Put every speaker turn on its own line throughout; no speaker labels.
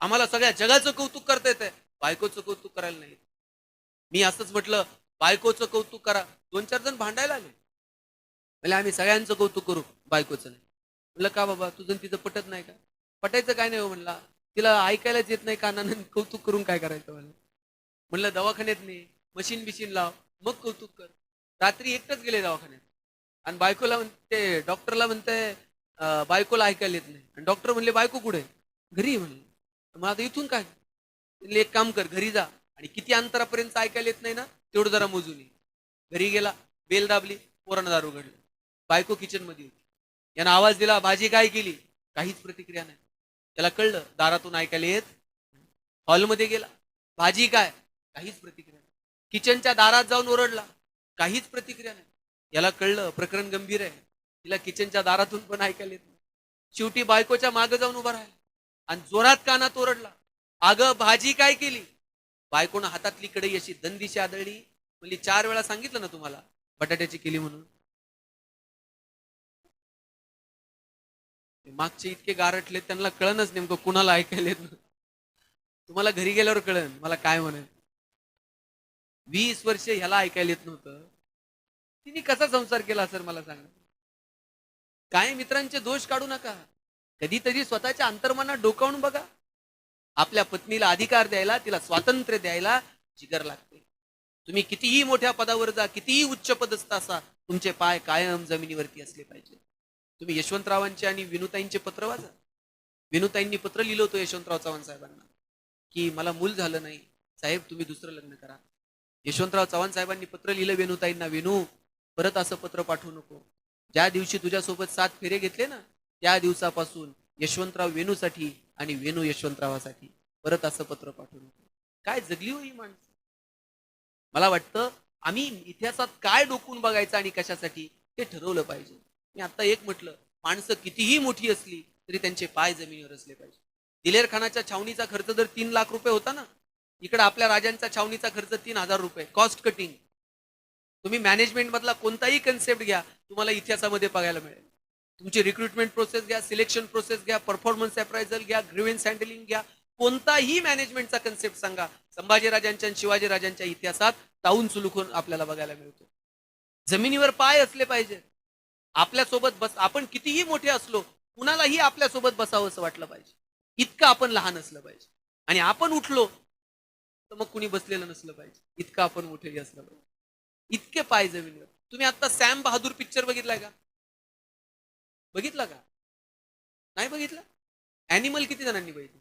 आम्हाला सगळ्या जगाचं कौतुक करता येतंय. बायकोचं कौतुक करायला नाही. मी असंच म्हटलं बायकोचं कौतुक करा. दोन चार जण भांडायला आले. म्हणजे आम्ही सगळ्यांचं कौतुक करू बायकोचं नाही. म्हणलं का बाबा? तुझं तिचं पटत नाही का? पटायचं काय नाही हो म्हणला. तिला ऐकायलाच येत नाही कानानं कौतुक करून काय करायचं? म्हणलं. म्हणलं दवाखान्यात नाही मशीन बिशीन लाव मग कौतुक कर. रात्री एकटंच गेले दवाखान्यात. आणि बायकोला म्हणते डॉक्टरला म्हणते बायकोला ऐकायला येत नाही. आणि डॉक्टर म्हणले बायको कुठे? घरी म्हणले. मग आता इथून काय? एक काम कर घरी जा. आणि किती अंतरापर्यंत ऐकायला येत नाही ना तेवढं जरा मोजून ये. घरी गेला बेल दाबली पोरानं दारू घडलं बायको किचनमध्ये होती. यानं आवाज दिला भाजी काय केली? काहीच प्रतिक्रिया नाही. त्याला कळलं दारातून ऐकायला येत हॉलमध्ये गेला. भाजी काय? काहीच प्रतिक्रिया नाही. किचनच्या दारात जाऊन ओरडला. काहीच प्रतिक्रिया नाही. याला कळलं प्रकरण गंभीर आहे. तिला किचनच्या दारातून पण ऐकायला येत नाही. शेवटी बायकोच्या मागे जाऊन उभा राहिला. आणि जोरात कानात ओरडला. अगं भाजी काय केली? बायकोनं हातातली कढई अशी दंदीशी आदळली. म्हणजे चार वेळा सांगितलं ना तुम्हाला बटाट्याची केली म्हणून. मागचे इतके गारटले त्यांना कळणच नेमकं कुणाला ऐकायला येत नव्हतं. तुम्हाला घरी गेल्यावर कळन मला काय म्हणाल वीस वर्ष ह्याला ऐकायला येत नव्हतं. तिने कसा संसार केला सर मला सांगा. काय मित्रांचे दोष काढू नका. कधीतरी स्वतःच्या अंतर्मनात डोकावून बघा. आपल्या पत्नीला अधिकार द्यायला तिला स्वातंत्र्य द्यायला जिगर लागते. तुम्ही कितीही मोठ्या पदावर जा कितीही उच्च पदस्थ असा तुमचे पाय कायम जमिनीवरती असले पाहिजे. तुम्ही यशवंतरावांचे आणि विनुताईंचे पत्र वाचा. विनुताईंनी पत्र लिहिलं होतं यशवंतराव चव्हाण साहेबांना की मला मूल झालं नाही. साहेब तुम्ही दुसरं लग्न करा. यशवंतराव चव्हाण साहेबांनी पत्र लिहिलं वेणुताईंना वेणू परत असं पत्र पाठवू नको. ज्या दिवशी तुझ्यासोबत सात फेरे घेतले ना त्या दिवसापासून यशवंतराव वेणूसाठी आणि वेणू यशवंतरावासाठी परत असं पत्र पाठवून काय जगली हो ही माणसं? मला वाटतं आम्ही इतिहासात काय डोकून बघायचं आणि कशासाठी ते ठरवलं पाहिजे. मी आता एक म्हटलं माणसं कितीही मोठी असली तरी त्यांचे पाय जमिनीवर असले पाहिजे. दिलेर खानाच्या छावणीचा खर्च जर तीन लाख रुपये होता ना? इकडे आपल्या राजांचा छावणीचा खर्च तीन हजार रुपये. कॉस्ट कटिंग तुम्ही मॅनेजमेंट मधला कोणताही कन्सेप्ट घ्या तुम्हाला इतिहासामध्ये बघायला मिळेल. तुमची रिक्रुटमेंट प्रोसेस घ्या सिलेक्शन प्रोसेस घ्या परफॉर्मन्स अप्रायझल घ्या ग्रिव्हन्स हँडलिंग घ्या. कोणताही मॅनेजमेंटचा कन्सेप्ट सांगा. संभाजीराजांच्या आणि शिवाजीराजांच्या इतिहासात ताऊन सुलूकून आपल्याला बघायला मिळतो. जमिनीवर पाय असले पाहिजे. आपल्यासोबत बस आपण कितीही मोठे असलो कुणालाही आपल्यासोबत बसावं असं वाटलं पाहिजे. इतकं आपण लहान असलं पाहिजे. आणि आपण उठलो तर मग कुणी बसलेलं नसलं पाहिजे. इतकं आपण मोठेही असलं पाहिजे. इतके पाय जमिनीवर. तुम्ही आता सॅम बहादूर पिक्चर बघितलाय का? बघितला का? नाही बघितलं? अॅनिमल किती जणांनी बघितलं?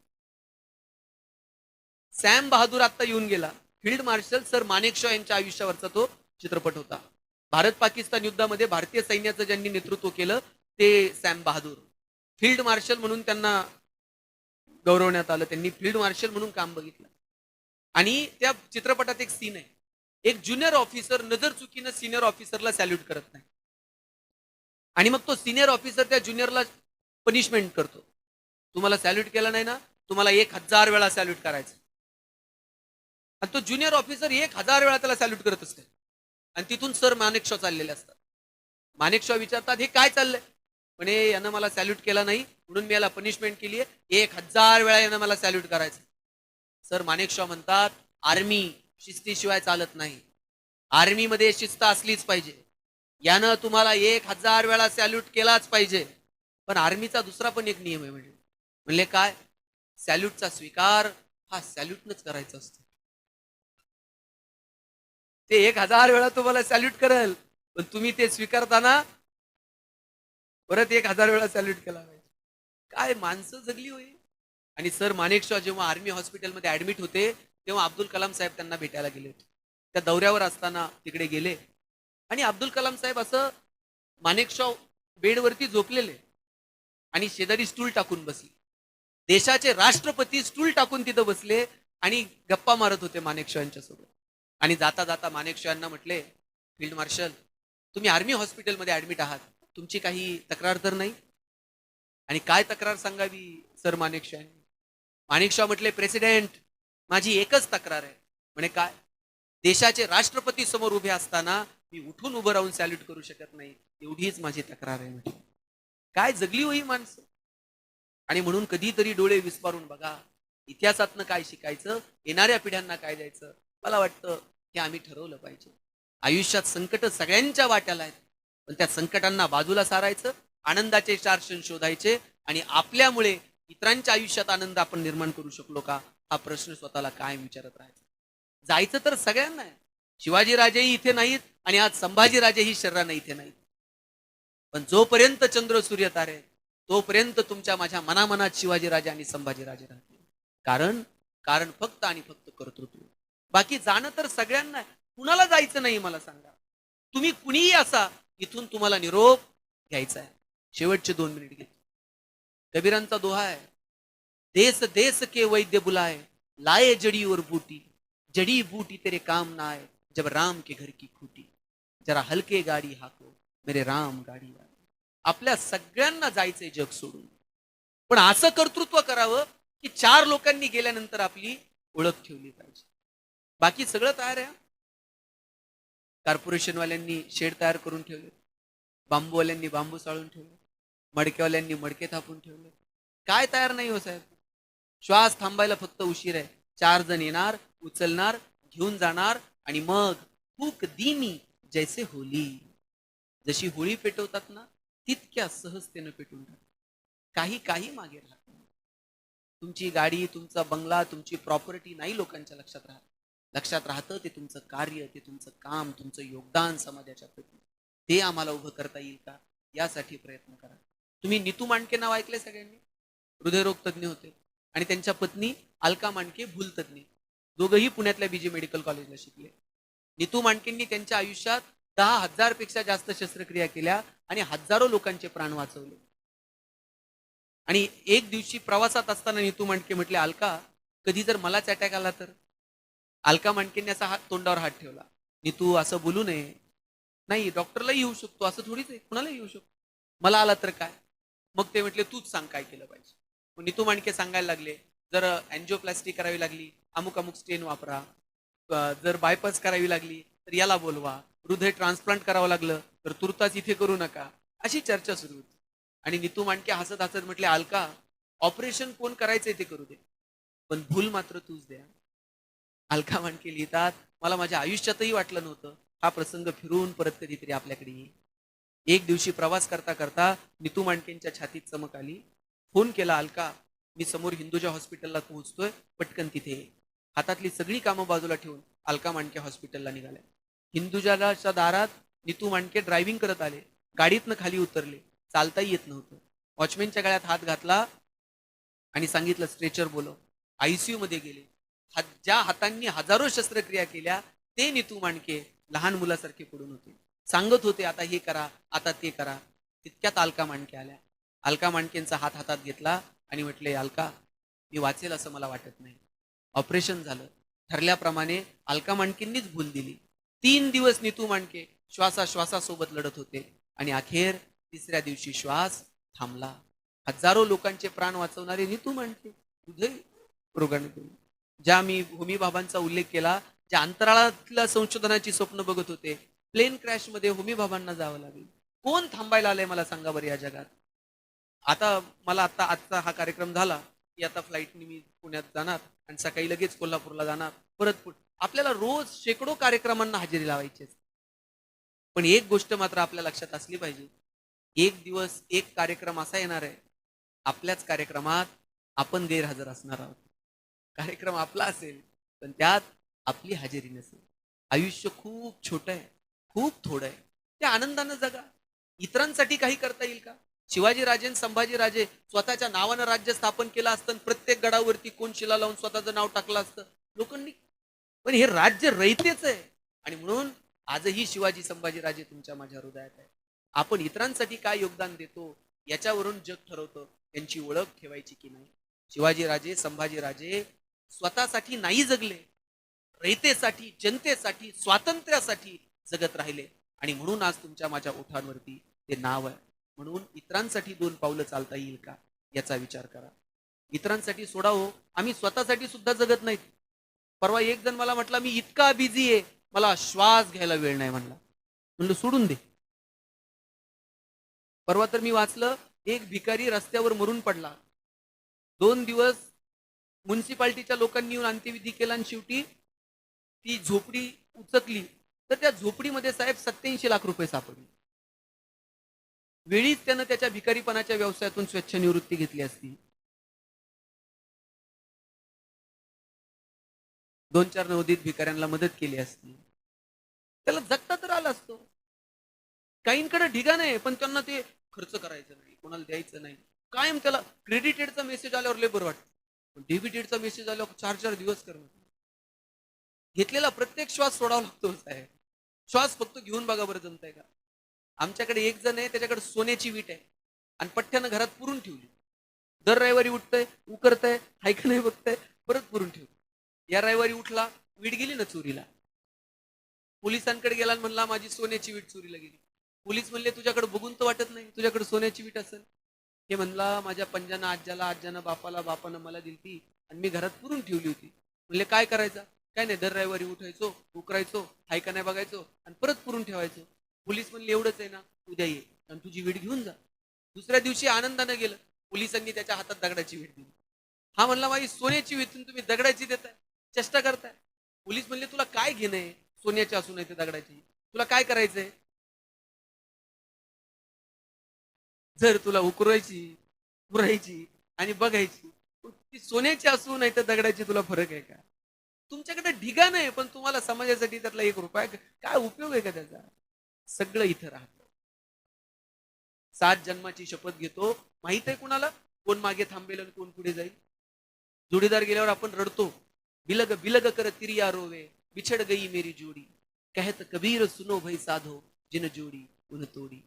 सॅम बहादूर आता येऊन गेला. फील्ड मार्शल सर मानेकशॉ यांच्या आयुष्यावरचा तो चित्रपट होता. भारत पाकिस्तान युद्धामध्ये भारतीय सैन्याचं ज्यांनी नेतृत्व केलं ते सॅम बहादूर. फील्ड मार्शल म्हणून त्यांना गौरवण्यात आलं. त्यांनी फील्ड मार्शल म्हणून काम बघितलं. आणि त्या चित्रपटात एक सीन आहे. एक ज्युनियर ऑफिसर नजर चुकीनं सिनियर ऑफिसरला सॅल्यूट करत नाही. आणि मग तो सिनियर ऑफिसर त्या ज्युनियरला पनिशमेंट करतो. तुम्हाला सॅल्यूट केला नाही ना तुम्हाला एक हजार वेळा सॅल्यूट करायचं. आणि तो ज्युनियर ऑफिसर एक हजार वेळा त्याला सॅल्यूट करत असते. आणि तिथून सर मानेकशॉ चाललेले असतात. मानेकशॉ विचारतात हे काय चाललंय? म्हणे यानं मला सॅल्यूट केला नाही म्हणून मी याला पनिशमेंट केली आहे एक हजार वेळा यानं मला सॅल्यूट करायचं. सर मानेकशॉ म्हणतात आर्मी शिस्तीशिवाय चालत नाही. आर्मीमध्ये शिस्त असलीच पाहिजे. यानं तुम्हाला एक हजार वेळा सॅल्यूट केलाच पाहिजे. पण आर्मीचा दुसरा पण एक नियम आहे म्हणजे. म्हणले काय? सॅल्यूटचा स्वीकार हा सॅल्यूटनच करायचा असतो. ते एक हजार वेळा तुम्हाला सॅल्यूट करेल पण तुम्ही ते स्वीकारताना परत एक हजार वेळा सॅल्यूट केला पाहिजे. काय माणसं जगली होई आणि सर मानेकशॉ जेव्हा आर्मी हॉस्पिटलमध्ये ऍडमिट होते तेव्हा अब्दुल कलाम साहेब त्यांना भेटायला गेले होते. त्या दौऱ्यावर असताना तिकडे गेले. आणि अब्दुल कलाम साहेब असं मानेकशाव बेडवरती झोपलेले आणि शेजारी स्टूल टाकून बसले. देशाचे राष्ट्रपती स्टूल टाकून तिथं बसले आणि गप्पा मारत होते मानेकशॉ सोबत. आणि जाता जाता मानेकशॉ म्हटले फील्ड मार्शल तुम्ही आर्मी हॉस्पिटलमध्ये ऍडमिट आहात. तुमची काही तक्रार तर नाही? आणि काय तक्रार सांगावी सर मानेकशॉ यांनी म्हटले प्रेसिडेंट माझी एकच तक्रार आहे. म्हणे काय? देशाचे राष्ट्रपती समोर उभे असताना मी उठून उभं राहून सॅल्यूट करू शकत नाही. एवढीच माझी तक्रार आहे म्हटलं काय जगली होई माणसं? आणि म्हणून कधीतरी डोळे विस्पारून बघा इतिहासातनं काय शिकायचं येणाऱ्या पिढ्यांना काय द्यायचं? मला वाटतं हे आम्ही ठरवलं पाहिजे. आयुष्यात संकट सगळ्यांच्या वाट्याला आहेत पण त्या संकटांना बाजूला सारायचं आनंदाचे चार क्षण शोधायचे आणि आपल्यामुळे इतरांच्या आयुष्यात आनंद आपण निर्माण करू शकलो का? हा प्रश्न स्वतःला काय विचारत राहायचा. जायचं तर सगळ्यांना आहे. शिवाजीराजेही इथे नाहीत आणि आज संभाजीराजेही शरीरानं इथे नाहीत. पण जोपर्यंत चंद्र सूर्य तारे तोपर्यंत तुमच्या माझ्या मनामनात शिवाजीराजे आणि संभाजीराजे राहतील. कारण कारण फक्त आणि फक्त कर्तृत्व. बाकी जाणं तर सगळ्यांना कुणाला जायचं नाही मला सांगा. तुम्ही कुणीही असा इथून तुम्हाला निरोप घ्यायचा आहे. शेवटचे दोन मिनिट घेतो. कबीरांचा दोहा आहे. देश देश के वैद्य बुलाय लाय जड़ी और बूटी. जड़ी बूटी तेरे काम ना जब राम के घर की खुटी जरा हलके गाडी हाको मेरे राम गाडी वाले। आपल्या सगळ्यांना जायचंय जग सोडून। पण असं कर्तृत्व करावं की चार लोकांनी गेल्यानंतर आपली ओळख ठेवली पाहिजे. बाकी सगळं तयार आहे? कॉर्पोरेशनवाल्यांनी शेड तयार करून ठेवले बांबूवाल्यांनी बांबू चाळून ठेवले मडकेवाल्यांनी मडके थापून ठेवले. काय तयार नाही हो साहेब? श्वास थांबायला फक्त उशीर आहे. चार जण येणार उचलणार घेऊन जाणार आणि मग फूक दिनी जैसे होली. जशी होळी पेटवतात ना तितक्या सहजतेनं पेटून टाकतात. काही काही मागे राहत तुमची गाडी तुमचा बंगला तुमची प्रॉपर्टी नाही लोकांच्या लक्षात राहत. लक्षात राहतं ते तुमचं कार्य ते तुमचं काम तुमचं योगदान समाजाच्या प्रती. ते आम्हाला उभं करता येईल का? यासाठी प्रयत्न करा. तुम्ही नितू मांडके नाव ऐकले सगळ्यांनी? हृदयरोग तज्ज्ञ होते. आणि त्यांच्या पत्नी अलका मांडके भूलतज्ञ दोघंही पुण्यातल्या बीजे मेडिकल कॉलेजला शिकले. नितू मांडकेंनी त्यांच्या आयुष्यात दहा हजारपेक्षा जास्त शस्त्रक्रिया केल्या आणि हजारो लोकांचे प्राण वाचवले. आणि एक दिवशी प्रवासात असताना नितू मांडके म्हटले अलका कधी जर मलाच अटॅक आला तर? अलका मांडकेंनी असा हात तोंडावर हात ठेवला. नितू असं बोलू नये. नाही डॉक्टरलाही येऊ शकतो. असं थोडीच आहे. कुणालाही येऊ शकतो. मला आला तर काय? मग ते म्हटले तूच सांग काय केलं पाहिजे. नितू मांडके सांगायला लागले जर अँजिओप्लास्टी करावी लागली अमुक अमुक स्टेन वापरा जर बायपास करावी लागली तर याला बोलवा. हृदय ट्रान्सप्लांट करावं लागलं तर तुर्तास इथे करू नका. अशी चर्चा सुरू होती. आणि नितू मांडके हसत हसत म्हटले अलका ऑपरेशन कोण करायचंय ते करू दे. पण भूल मात्र तूच द्या. अलका मांडके लिहितात मला माझ्या आयुष्यातही वाटलं नव्हतं. हा प्रसंग फिरून परत कधीतरी आपल्याकडे येईल. एक दिवशी प्रवास करता करता नितू मांडकेंच्या छातीत चमक आली. फोन केला अलका मी समोर हिंदुजा हॉस्पिटलला पोहोचतोय. पटकन तिथे ये. हातातली सगळी कामं बाजूला ठेवून अलका मांडके हॉस्पिटलला निघाल्या हिंदुजाच्या दारात नितू मांडके ड्रायव्हिंग करत आले. गाडीतनं खाली उतरले. चालताही येत नव्हतं. वॉचमॅनच्या गळ्यात हात घातला आणि सांगितलं स्ट्रेचर बोलव. आयसीयू मध्ये गेले. हात- ज्या हातांनी हजारो शस्त्रक्रिया केल्या ते नितू मांडके लहान मुलासारखे पडून होते. सांगत होते आता हे करा आता ते करा. तितक्यात अलका मांडके आल्या. अलका मांडकेंचा हात हातात घेतला आणि म्हटले अलका मी वाचेल असं मला वाटत नाही. ऑपरेशन झालं. ठरल्याप्रमाणे अलका मांडकेंनीच भूल दिली. तीन दिवस नितू मांडके श्वासाश्वासासोबत लढत होते आणि अखेर तिसऱ्या दिवशी श्वास थांबला. हजारो लोकांचे प्राण वाचवणारे नितू मांडके हृदय रोगाने ज्या मी होमीबाबांचा उल्लेख केला ज्या अंतराळातल्या संशोधनाची स्वप्न बघत होते प्लेन क्रॅशमध्ये जावं लागेल. कोण थांबायला आलंय मला सांगा बरं या जगात? आता मला आता आजचा हा कार्यक्रम झाला की आता फ्लाईटने मी पुण्यात जाणार. आणि सकाळी लगेच कोल्हापूरला जाणार परत पुढ. आपल्याला रोज शेकडो कार्यक्रमांना हजेरी लावायची असते. पण एक गोष्ट मात्र आपल्या लक्षात असली पाहिजे. एक दिवस एक कार्यक्रम असा येणार आहे. आपल्याच कार्यक्रमात आपण गैरहजर असणार आहोत. कार्यक्रम आपला असेल पण त्यात आपली हजेरी नसेल. आयुष्य खूप छोटं आहे खूप थोडं आहे. ते आनंदानं जगा. इतरांसाठी काही करता येईल का? शिवाजीराजे संभाजीराजे स्वतःच्या नावानं राज्य स्थापन केलं असतं प्रत्येक गडावरती कोण शिला लावून स्वतःचं नाव टाकलं असतं? लोकांनी. पण हे राज्य रयतेच आहे. आणि म्हणून आजही शिवाजी संभाजीराजे तुमच्या माझ्या हृदयात आहे आपण इतरांसाठी काय योगदान देतो याच्यावरून जग ठरवतं. त्यांची ओळख ठेवायची की नाही? शिवाजीराजे संभाजीराजे स्वतःसाठी नाही जगले. रयतेसाठी जनतेसाठी स्वातंत्र्यासाठी जगत राहिले. आणि म्हणून आज तुमच्या माझ्या ओठांवरती ते नाव आहे. म्हणून इतरांसाठी दोन पावलं चालता येईल का? याचा विचार करा. इतरांसाठी सोडावं हो. आम्ही स्वतःसाठी सुद्धा जगत नाहीत. परवा एक जण मला म्हटला मी इतका बिझी आहे. मला श्वास घ्यायला वेळ नाही म्हणला. म्हणलं सोडून दे. परवा तर मी वाचलं एक भिकारी रस्त्यावर मरून पडला. दोन दिवस म्युन्सिपाल्टीच्या लोकांनी येऊन अंत्यविधी केला आणि शेवटी ती झोपडी उचकली. तर त्या झोपडीमध्ये साहेब सत्याऐंशी लाख रुपये सापडले. वेळीच त्यानं त्याच्या भिकारीपणाच्या व्यवसायातून स्वच्छ निवृत्ती घेतली असती. दोन चार नवदीत भिकाऱ्यांना मदत केली असती. त्याला जगता तर आला असतो. काहींकडे ढिगा नाही पण त्यांना ते खर्च करायचं नाही कोणाला द्यायचं नाही. कायम त्याला क्रेडिटेडचा मेसेज आल्यावर लेबर वाटतं. डेबिटेडचा मेसेज आल्यावर चार चार दिवस करणं घेतलेला प्रत्येक श्वास सोडावा लागतो साहेब श्वास फक्त घेऊन बघा बरं जमताय का? आमच्याकडे एक जण आहे त्याच्याकडे सोन्याची वीट आहे. आणि पठ्ठ्यानं घरात पुरून ठेवली. दर रविवारी उठतंय उकरतंय हाय नाही बघतंय परत पुरून ठेवली. या रविवारी उठला वीट गेली ना चोरीला. पोलिसांकडे गेला आणि म्हणला माझी सोन्याची वीट चोरीला गेली. पोलीस म्हणले तुझ्याकडे बघून तर वाटत नाही तुझ्याकडे सोन्याची वीट असेल. हे म्हणला माझ्या पंजानं आज्याला आज्यानं बापाला बापानं मला दिलती आणि मी घरात पुरून ठेवली होती. म्हणले काय करायचं? काय नाही दर रविवारी उठायचो उकरायचो हायका नाही बघायचो आणि परत पुरून ठेवायचो. पोलीस म्हणले एवढंच आहे ना उद्या ये आणि तुझी वीट घेऊन जा. दुसऱ्या दिवशी आनंदानं गेलं. पोलिसांनी त्याच्या हातात दगडाची वीट दिली. हा म्हणला माझी सोन्याची वीट तुम्ही दगडाची देताय चेष्टा करताय. पोलीस म्हणले तुला काय घेणं सोन्याची असू नाही ते दगडाची. तुला काय करायचंय? जर तुला उकरायची पुरायची आणि बघायची ती सोन्याची असू नाही तर दगडाची तुला फरक आहे का? तुमच्याकडे ढिगा नाही पण तुम्हाला समाजासाठी त्यातला एक रुपया काय उपयोग आहे का त्याचा? सगळं इथं राहत. सात जन्माची शपथ घेतो. माहीत आहे कुणाला? कोण मागे थांबेल आणि कोण पुढे जाईल? जोडीदार गेल्यावर आपण रडतो. बिलग बिलग कर तिरिया रोवे बिछड गई मेरी जोडी. कहत कबीर सुनो भई साधो जिन जोडी उन तोडी.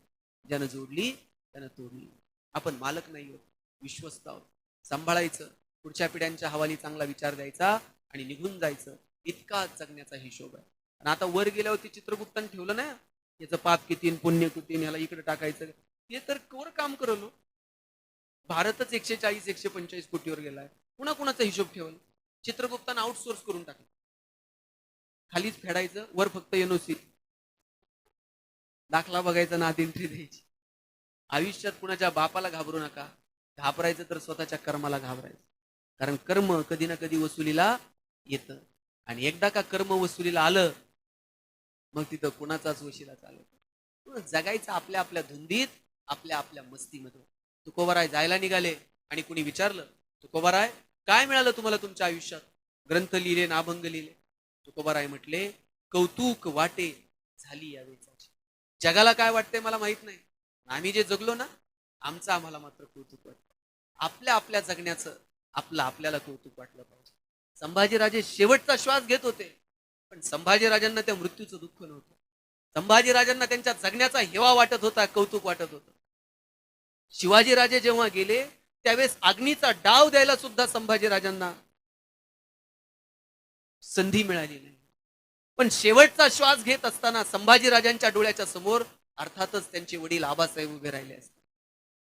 ज्यानं जोडली त्यानं तोडली. आपण मालक नाही आहोत विश्वस्त आहोत. सांभाळायचं पुढच्या पिढ्यांच्या हवाली चांगला विचार द्यायचा आणि निघून जायचं. इतका जगण्याचा हिशोब आहे. आणि आता वर गेल्यावरती चित्रगुप्तान ठेवलं ना? याचं पाप किती पुण्य किती याला इकडे टाकायचं. ते तर कोर काम करलो. भारतच एकशे चाळीस एकशे पंचेचाळीस कोटीवर गेलाय. कुणा कुणाचा हिशोब ठेवल? चित्रगुप्तानं आउटसोर्स करून टाकलं. खालीच फेडायचं वर फक्त एनओसी दाखला बघायचा ना एंट्री द्यायची. आयुष्यात कुणाच्या बापाला घाबरू नका. घाबरायचं तर स्वतःच्या कर्माला घाबरायचं. कारण कर्म कधी ना कधी वसुलीला येतं. आणि एकदा का कर्म वसुलीला आलं मग तिथं कुणाचाच वशिला चालत जगायचं आपल्या आपल्या धुंदीत आपल्या आपल्या मस्तीमध्ये तुकोबराय जायला निघाले आणि कुणी विचारलं तुकोबराय काय मिळालं तुम्हाला तुमच्या आयुष्यात? ग्रंथ लिहिले नाभंग लिहिले. तुकोबराय म्हटले कौतुक वाटे झाली या वेचाची. जगाला काय वाटतंय मला माहीत नाही. आम्ही जे जगलो ना आमचं आम्हाला मात्र कौतुक वाटतं. आपल्या आपल्या जगण्याचं आपलं आपल्याला कौतुक वाटलं पाहिजे. संभाजीराजे शेवटचा श्वास घेत होते. पण संभाजीराजांना त्या मृत्यूचं दुःख नव्हतं. संभाजीराजांना त्यांच्या जगण्याचा हेवा वाटत होता कौतुक वाटत होतं. शिवाजीराजे जेव्हा गेले त्यावेळेस अग्नीचा डाव द्यायला सुद्धा संभाजीराजांना संधी मिळाली नाही. पण शेवटचा श्वास घेत असताना संभाजीराजांच्या डोळ्याच्या समोर अर्थातच त्यांचे वडील आबासाहेब उभे राहिले असते.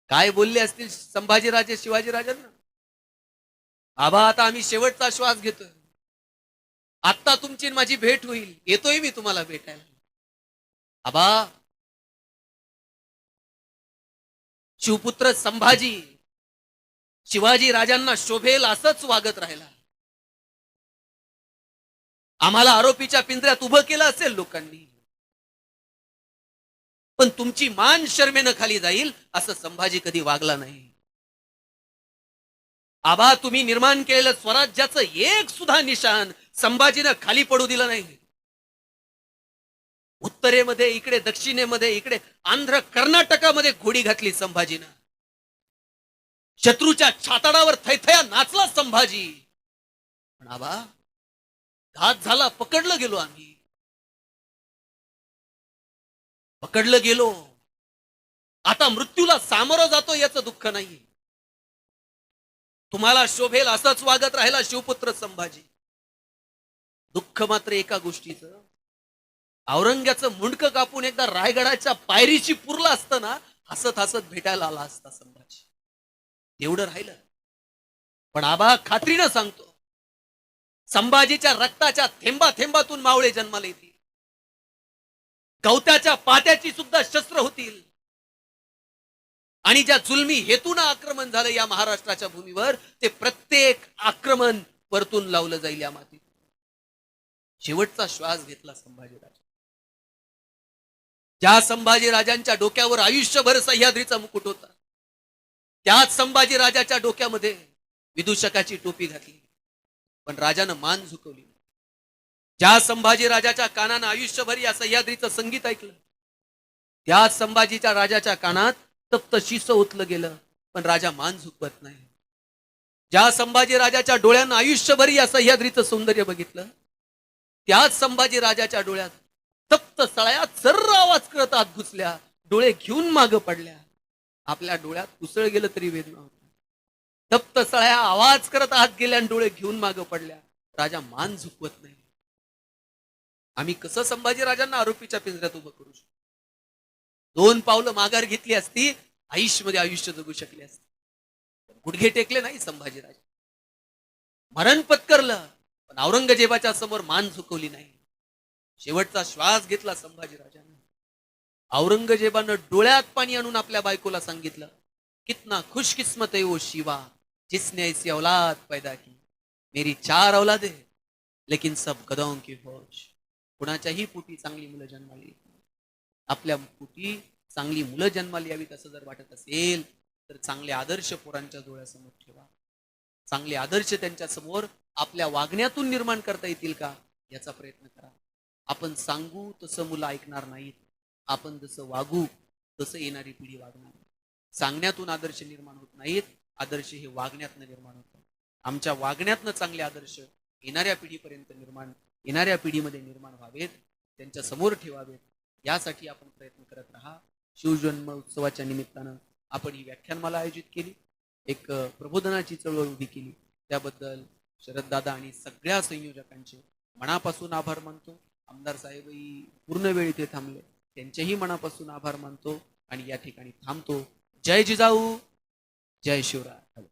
काय बोलले असतील संभाजीराजे शिवाजीराजांना? आबा आता आम्ही शेवटचा श्वास घेतोय. आत्ता तुमची माझी भेट होईल. येतोय मी तुम्हाला भेटायला. आबा शिवपुत्र संभाजी शिवाजी राजांना शोभेल असंच वागत राहिला. आम्हाला आरोपीच्या पिंजऱ्यात उभं केलं असेल लोकांनी. पण तुमची मान शर्मेनं खाली जाईल असं संभाजी कधी वागला नाही. आबा तुम्ही निर्माण केलेलं स्वराज्याचं एक सुद्धा निशान संभाजीनं खाली पडू दिलं नाही. उत्तरेमध्ये इकडे दक्षिणेमध्ये इकडे आंध्र कर्नाटकामध्ये घोडी घातली संभाजीनं. शत्रूच्या छाताडावर थैथया नाचला संभाजी. पण आबा घात झाला पकडलं गेलो आम्ही. पकडलं गेलो. आता मृत्यूला सामोरं जातो याचं दुःख नाही. तुम्हाला शोभेल असंच वागत राहिला शिवपुत्र संभाजी. दुःख मात्र एका गोष्टीचं. औरंग्याचं मुंडकं कापून एकदा रायगडाच्या पायरीची पुरला असतं ना हसत हसत भेटायला आला असता संभाजी. एवढं राहिलं. पण आबा खात्रीनं सांगतो संभाजीच्या रक्ताच्या थेंबा थेंबातून मावळे जन्माला येतील. गवत्याच्या पात्याची सुद्धा शस्त्र होतील. आणि ज्या जुलमी हेतून आक्रमण झालं या महाराष्ट्राच्या भूमीवर ते प्रत्येक आक्रमण परतून लावलं जाईल या मातीत. शेवटचा श्वास घेतला संभाजीराजा. ज्या संभाजी राजांच्या डोक्यावर आयुष्यभर सह्याद्रीचा मुकुट होता त्याच संभाजीराजाच्या डोक्यामध्ये विदूषकाची टोपी घातली. पण राजानं मान झुकवली ज्या संभाजीराजाच्या कानानं आयुष्यभर या सह्याद्रीचं संगीत ऐकलं त्याच संभाजीच्या राजाच्या कानात तप्त शिस ओतलं गेलं पण राजा मान झुकवत नाही. ज्या संभाजी राजाच्या डोळ्यानं आयुष्यभर या सह्याद्रीचं सौंदर्य बघितलं त्याच संभाजी राजाच्या डोळ्यात तप्त सळ्या सर्र आवाज करत आत घुसल्या. डोळे घेऊन माग पडल्या. आपल्या डोळ्यात उसळ गेलं तरी वेदना होती. तप्त सळ्या आवाज करत आत गेल्या आणि डोळे घेऊन माग पडल्या. राजा मान झुकवत नाही. आम्ही कसं संभाजी राजांना आरोपीच्या पिंजऱ्यात उभं करू शकतो दोन पावलं माघार घेतली असती आयुष्यमध्ये आयुष्य जगू शकले असते. गुडघे टेकले नाही संभाजीराज मरण पत्करलं. पण औरंगजेबाच्या समोर मान झुकवली नाही. शेवटचा श्वास घेतला संभाजी राजाने औरंगजेबानं डोळ्यात पाणी आणून आपल्या बायकोला सांगितलं कितना खुशकिस्मत है वो शिवा जिसने ऐसी औलाद पैदा की. मेरी चार औलाद है लेकिन सब कदम की फौज कुणाच्याही पोटी चांगली मुलं जन्माली आपल्या पोटी चांगली मुलं जन्माली यावीत असं जर वाटत असेल तर चांगले आदर्श पोरांच्या डोळ्यासमोर ठेवा. चांगले आदर्श त्यांच्यासमोर आपल्या वागण्यातून निर्माण करता येतील का याचा प्रयत्न करा. आपण सांगू तसं मुलं ऐकणार नाहीत. आपण जसं वागू तसं येणारी पिढी वागणार सांगण्यातून आदर्श निर्माण होत नाहीत आदर्श हे वागण्यातनं निर्माण होतात. आमच्या वागण्यातनं चांगले आदर्श येणाऱ्या पिढीपर्यंत निर्माण येणाऱ्या पिढीमध्ये निर्माण व्हावेत त्यांच्यासमोर ठेवावेत यासाठी आपण प्रयत्न करत राहा. शिवजन्म उत्सवाच्या निमित्तानं आपण ही व्याख्यानमाला आयोजित केली. एक प्रबोधनाची चळवळ उभी केली. त्याबद्दल शरददादा आणि सगळ्या संयोजकांचे मनापासून आभार मानतो. आमदार साहेबही पूर्ण वेळ इथे थांबले. त्यांचेही मनापासून आभार मानतो आणि या ठिकाणी थांबतो. जय जिजाऊ जय शिवराय.